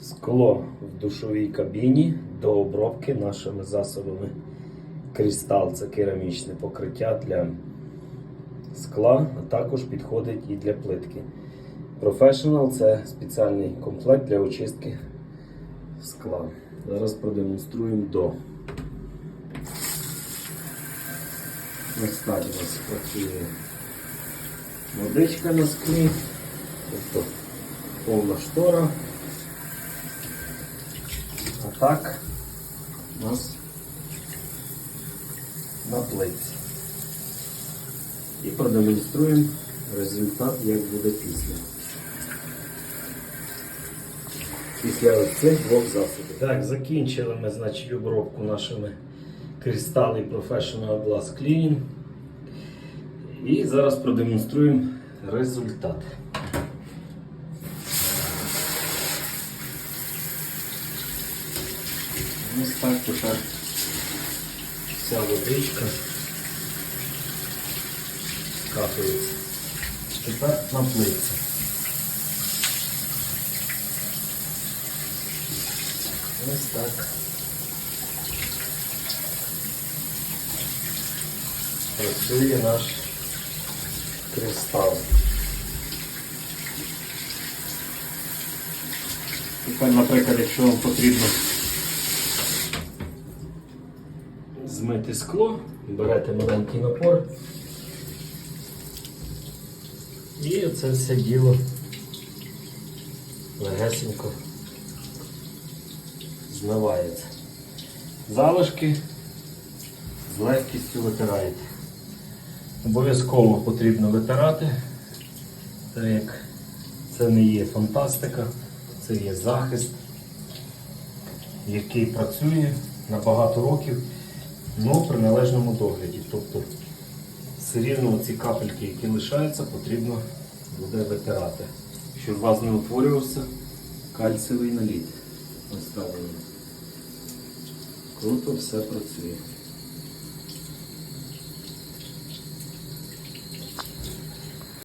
Скло в душовій кабіні до обробки нашими засобами. Крістал це керамічне покриття для скла, а також підходить і для плитки. Professional це спеціальний комплект для очистки скла. Зараз продемонструємо до. Ось у нас працює водичка на склі, тобто повна штора. Так у нас на плитці. І продемонструємо результат, як буде після. Після цих двох засобів. Так, закінчили ми значить, обробку нашими кристали Professional Glass Cleaning. І зараз продемонструємо результат. Ось так тепер вся водичка капається. Тепер на плитці. Ось так. Працює наш кристал. Тепер, наприклад, якщо вам потрібно змити скло, берете маленький напор і це все діло легесенько змивається. Залишки з легкістю витираєте. Обов'язково потрібно витирати, так як це не є фантастика, це є захист, який працює на багато років, але при належному догляді. Тобто все рівно ці капельки, які лишаються, потрібно буде витирати, щоб у вас не утворювався кальцевий наліт. Так. Круто все працює.